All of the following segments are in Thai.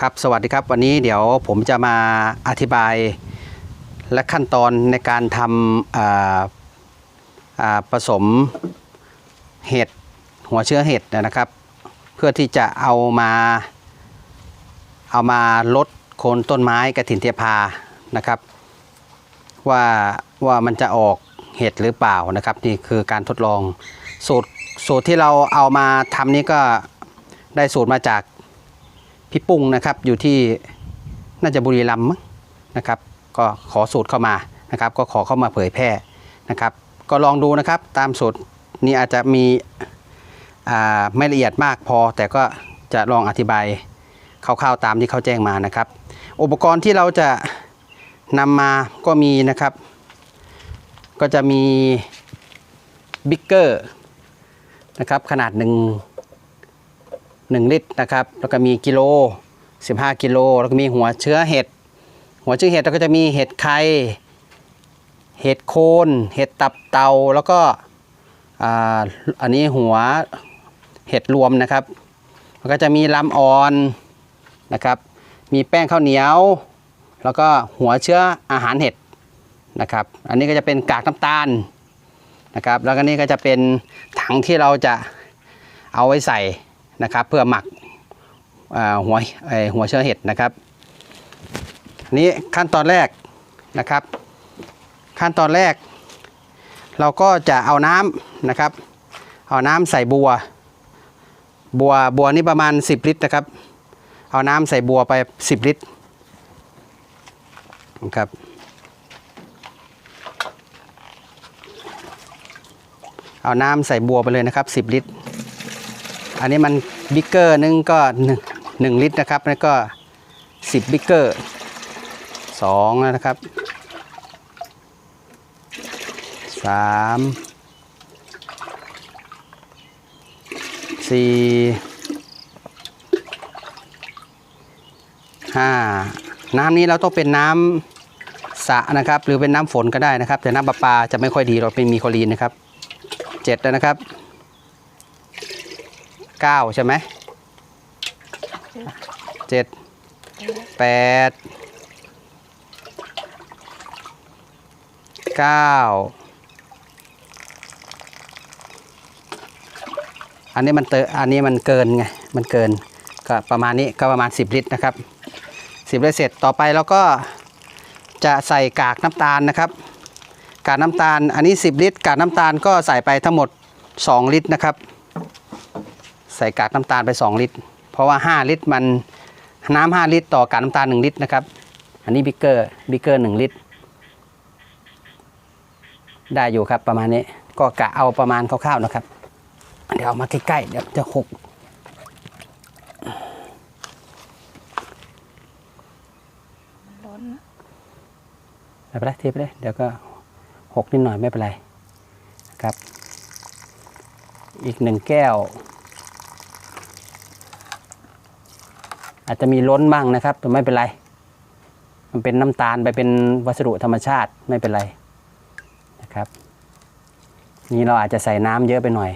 ครับสวัสดีครับวันนี้เดี๋ยวผมจะมาอธิบายและขั้นตอนในการทำผสมเห็ดหัวเชื้อเห็ดนะครับ เพื่อที่จะเอามาเอามาลดโคนต้นไม้กระถินเทียพานะครับ ว่าว่ามันจะออกเห็ดหรือเปล่านะครับนี่คือการทดลองสูตรสูตรที่เราเอามาทำนี้ก็ได้สูตรมาจาก พี่ปุ้งนะครับอยู่ที่น่าจะบุรีรัมย์นะครับ ก็ขอสูตรเข้ามานะครับ ก็ขอเข้ามาเผยแพร่นะครับ ก็ลองดูนะครับตามสูตรนี้อาจจะมีไม่ละเอียดมากพอ แต่ก็จะลองอธิบายคร่าวๆตามที่เขาแจ้งมานะครับ อุปกรณ์ที่เราจะนำมาก็มีนะครับ ก็จะมีบิ๊กเกอร์นะครับขนาดหนึ่ง 1 ลิตรนะครับ แล้วก็มีกิโล 15 กิโล แล้วก็มีหัวเชื้อเห็ด หัวเชื้อเห็ดแล้วก็จะมีเห็ดไข่ เห็ดโคน เห็ดตับเตา แล้วก็ออันนี้หัวเห็ดรวมนะครับแล้วก็จะมีลำอ่อนนะครับ มีแป้งข้าวเหนียว แล้วก็หัวเชื้ออาหารเห็ดนะครับ อันนี้ก็จะเป็นกากน้ำตาลนะครับ แล้วก็นี่ก็จะเป็นถังที่เราจะเอาไว้ใส่ นะครับเพื่อหมักหัวหัวเชื้อเห็ดนะครับนนี้ขั้นตอนแรกนะครับ ขั้นตอนแรก เราก็จะเอาน้ำนะครับ เอาน้ำใส่บัว บัวบัวนี่ประมาณ 10 ลิตรนะครับ เอาน้ำใส่บัวไป 10 ลิตรนะครับเอาน้ำใส่บัวไปเลยนะครับ 10 ลิตร อันนี้มัน บิ๊กเกอร์นึงก็หนึ่งลิตรนะครับแล้วก็สิบบิ๊กเกอร์สองนะครับสามสี่ห้าน้ำนี้เราต้องเป็นน้ำสะนะครับ หรือเป็นน้ำฝนก็ได้นะครับ แต่น้ำประปาจะไม่ค่อยดีเราเป็นมีคลอรีนนะครับเจ็ดแล้วนะครับ เก้าใช่ไหมเจ็ดแปดเก้าอันนี้มันเตออันนี้มันเกินไง มันเกิน ก็ประมาณนี้ก็ประมาณ 10 ลิตรนะครับ 10ลิตรเสร็จต่อไปเราก็จะใส่กากน้ำตาลนะครับ กากน้ำตาลอันนี้ 10 ลิตร กากน้ำตาลก็ใส่ไปทั้งหมด 2 ลิตรนะครับ ใส่กากน้ำตาลไป 2 ลิตร เพราะว่า 5 ลิตรมันน้ำ5ลิตร ต่อกากน้ำตาล 1 ลิตรนะครับ อันนี้บิ๊กเกอร์บิ๊กเกอร์1ลิตร ได้อยู่ครับประมาณนี้ก็กะเอาประมาณคร่าวๆนะครับ เดี๋ยวเอามาใกล้ๆเดี๋ยวจะหกล้นไม่เป็นไรเทไปเลยเดี๋ยวก็หกนิดหน่อยไม่เป็นไรนะครับ อีกหนึ่งแก้ว อาจจะมีล้นบ้างนะครับแต่ไม่เป็นไร มันเป็นน้ำตาลไปเป็นวัสดุธรรมชาติไม่เป็นไรนะครับ นี่เราอาจจะใส่น้ำเยอะไปหน่อย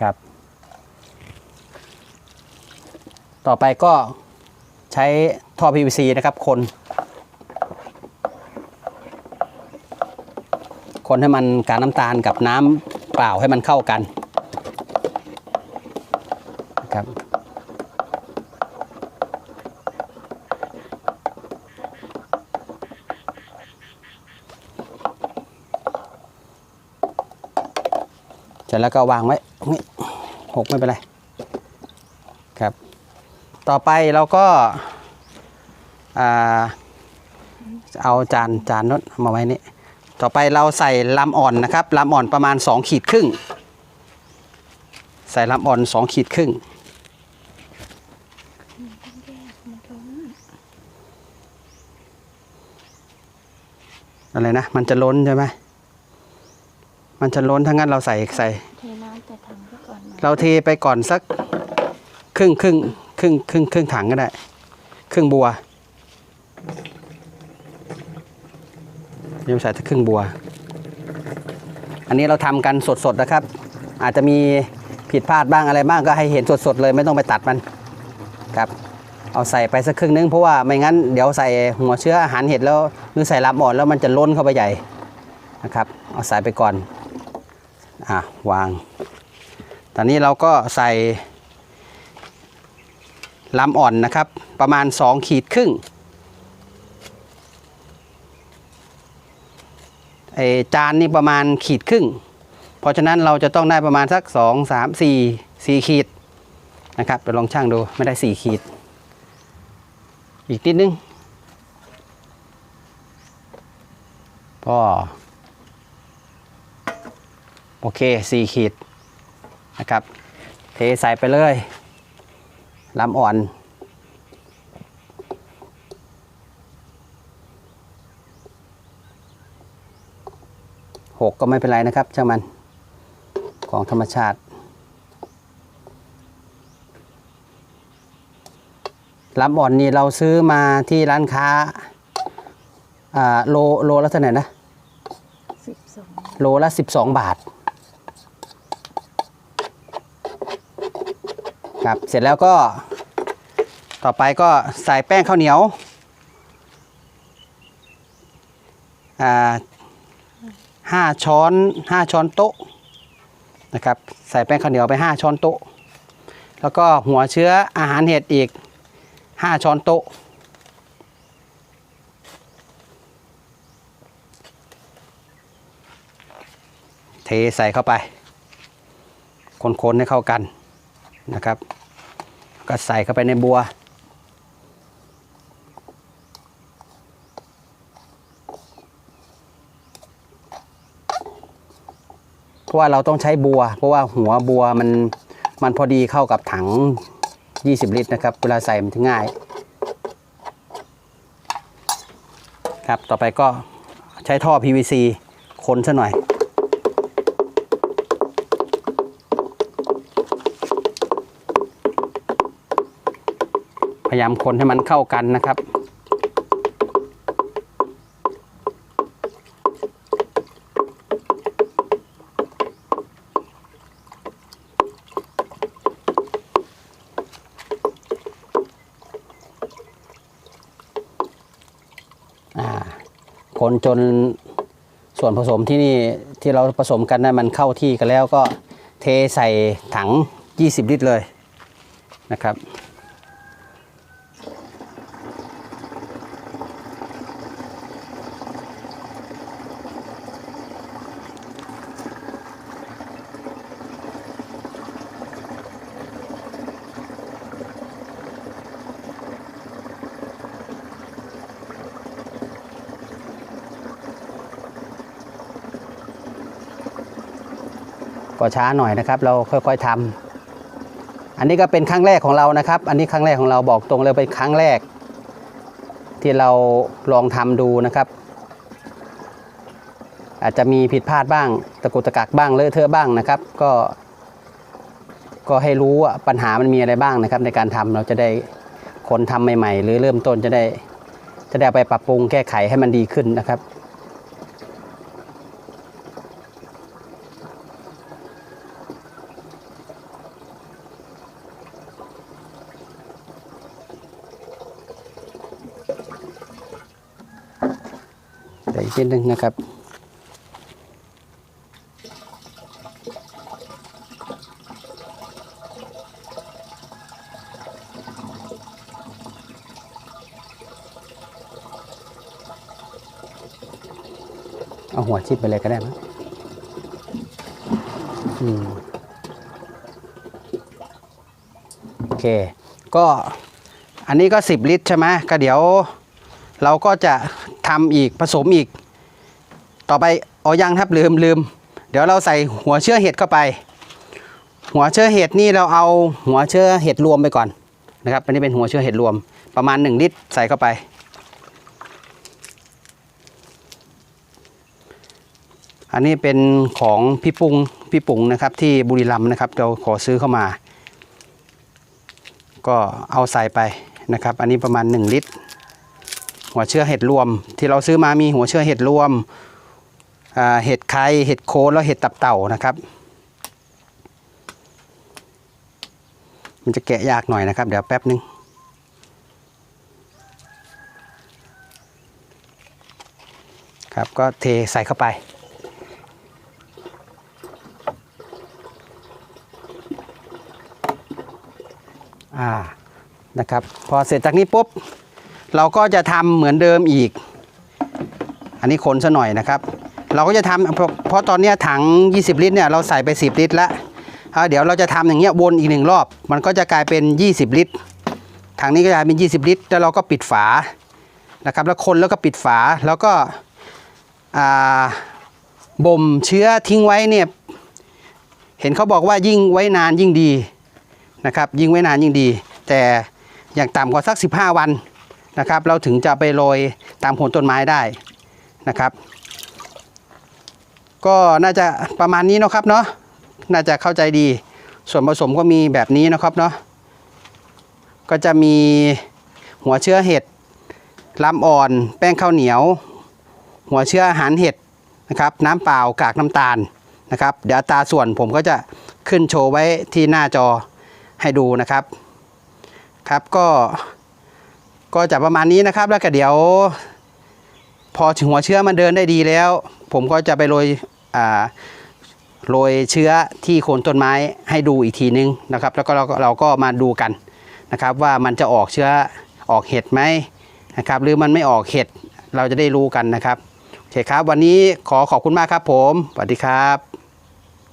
ครับ ต่อไปก็ใช้ท่อ PVC นะครับคน คนให้มันการน้ำตาลกับน้ำเปล่าให้มันเข้ากันครับเสร็จแล้วก็วางไว้นี้หกไม่เป็นไรครับ ต่อไปเราก็อ่าเอาจานจานนดมาไว้นี่ ต่อไปเราใส่ลำอ่อนนะครับลำอ่อนประมาณ 2 ขีดครึ่ง ใส่ลำอ่อน 2 ขีดครึ่งมันล้นอะไรนะ มันจะล้นใช่ไหมมันจะล้นถ้างั้นเราใส่ใส่เทน้ำแต่ถังไปก่อนหน่อยเราเทไปก่อนสักครึ่งครึ่งครึ่งครึ่งครึ่งถังก็ได้ ครึ่งบัวเดี๋ ยวใส่ครึ่งบัว อันนี้เราทำกันสดๆนะครับ อาจจะมีผิดพลาดบ้างอะไรบ้างก็ให้เห็นสดๆเลยไม่ต้องไปตัดมันครับ เอาใส่ไปสักครึ่งนึงเพราะว่าไม่งั้นเดี๋ยวใส่หัวเชื้ออาหารเห็ดแล้วหรือใส่ลำอ่อนแล้วมันจะล้นเข้าไปใหญ่นะครับ เอาใส่ไปก่อนอะวาง ตอนนี้เราก็ใส่ลำอ่อนนะครับ ประมาณ2ขีดครึ่งไอ จานนี่ประมาณขีดครึ่ง เพราะฉะนั้นเราจะต้องได้ประมาณสัก 2 3 4 4 ขีดนะครับเดี๋ยวลองช่างดูไม่ได้ 4 ขีด อีกนิดนึงพอโอเค 4 ขีดนะครับ เทใส่ไปเลยลำอ่อน หกก็ไม่เป็นไรนะครับช่างมันของธรรมชาติลำอ่อนนี่เราซื้อมาที่ร้านค้าอ่าโลโลละเท่าไหร่นะสิบสองโลละ 12 บาท ครับ เสร็จแล้วก็ ต่อไปก็ใส่แป้งข้าวเหนียว อ่าห้าช้อนห้าช้อนโต๊ะนะครับใส่แป้งข้าวเหนียวไป 5 ช้อนโต๊ะ แล้วก็หัวเชื้ออาหารเห็ดอีก 5 ช้อนโต๊ะเทใส่เข้าไป คนๆให้เข้ากันนะครับ ก็ใส่เข้าไปในบัว ราะว่าเราต้องใช้บัว เพราะว่าหัวบัวมันมันพอดีเข้ากับถัง 20 ลิตรนะครับ เวลาใส่มันงง่าย ครับต่อไปก็ใช้ท่อ PVC คนซะหน่อยพยายามคนให้มันเข้ากันนะครับ คนจนส่วนผสมที่นี่ที่เราผสมกันนะมันเข้าที่กันแล้วก็เทใส่ถัง 20 ลิตรเลยนะครับ ก็ช้าหน่อยนะครับ เราค่อยๆทำอันนี้ก็เป็นครั้งแรกของเรานะครับ อันนี้ครั้งแรกของเราบอกตรงเลยเป็นครั้งแรก ที่เราลองทำดูนะครับ อาจจะมีผิดพลาดบ้าง ตะกุตะกักบ้างเลอะเทอะบ้างนะครับ ก็ ก็ให้รู้ว่าปัญหามันมีอะไรบ้างนะครับ ในการทำเราจะได้คนทำใหม่ ๆ หรือเริ่มต้นจะได้จะได้เอาไปปรับปรุงแก้ไขให้มันดีขึ้นนะครับ อีกนิดนึงนะครับเอาหัวชิดไปเลยก็ได้มั้งอืมโอเค ก็อันนี้ก็ 10 ลิตรใช่ไหมก็เดี๋ยว เราก็จะ ทำอีกผสมอีก ต่อไปอ๋อยังครับลืมลืมเดี๋ยวเราใส่หัวเชื้อเห็ดเข้าไป หัวเชื้อเห็ดนี่เราเอาหัวเชื้อเห็ดรวมไปก่อนนะครับอันนี้เป็นหัวเชื้อเห็ดรวมประมาณ 1 ลิตรใส่เข้าไป อันนี้เป็นของพี่ปุงพี่ปุงนะครับที่บุรีรัมย์นะครับเราขอซื้อเข้ามา ก็เอาใส่ไปนะครับ อันนี้ประมาณ 1 ลิตร หัวเชื้อเห็ดรวม ที่เราซื้อมามีหัวเชื้อเห็ดรวมเห็ดไข่เห็ดโคนแล้วเห็ดตับเต่านะครับ มันจะแกะยากหน่อยนะครับ เดี๋ยวแป๊บนึงครับก็เทใส่เข้าไป อ่านะครับ พอเสร็จจากนี้ปุ๊บ เราก็จะทำเหมือนเดิมอีก อันนี้คนซะหน่อยนะครับ เราก็จะทำเพราะเพราะตอนนี้ถัง 20 ลิตรเนี่ยเราใส่ไป 10 ลิตรแล้วเดี๋ยวเราจะทำอย่างเงี้ยวนอีกหนึ่งรอบ มันก็จะกลายเป็น 20 ลิตรถังนี้ก็จะกลายเป็น 20 ลิตร แล้วเราก็ปิดฝานะครับ แล้วคนแล้วก็ปิดฝาแล้วก็บ่มเชื้อทิ้งไว้เนี่ยเห็นเขาบอกว่ายิ่งไว้นานยิ่งดีนะครับ ยิ่งไว้นานยิ่งดี แต่อย่างต่ำกว่าสัก 15 วัน นะครับ เราถึงจะไปโรยตามโคนต้นไม้ได้นะครับ ก็น่าจะประมาณนี้เนาะครับเนาะน่าจะเข้าใจดีส่วนผสมก็มีแบบนี้นะครับเนาะก็จะมีหัวเชื้อเห็ดลำอ่อน แป้งข้าวเหนียว หัวเชื้ออาหารเห็ดนะครับน้ำเปล่ากากน้ำตาลนะครับเดี๋ยวอัตราส่วนผมก็จะขึ้นโชว์ไว้ที่หน้าจอให้ดูนะครับครับก็ ก็จะประมาณนี้นะครับแล้วก็เดี๋ยว พอถึงหัวเชื้อมันเดินได้ดีแล้ว ผมก็จะไปโรยโรยเชื้อที่โคนต้นไม้ให้ดูอีกทีนึงนะครับ แล้วก็เราก็เราก็มาดูกันนะครับ ว่ามันจะออกเชื้อออกเห็ดไหมนะครับ หรือมันไม่ออกเห็ดเราจะได้รู้กันนะครับโอเคครับ วันนี้ขอขอบคุณมากครับผมสวัสดีครับ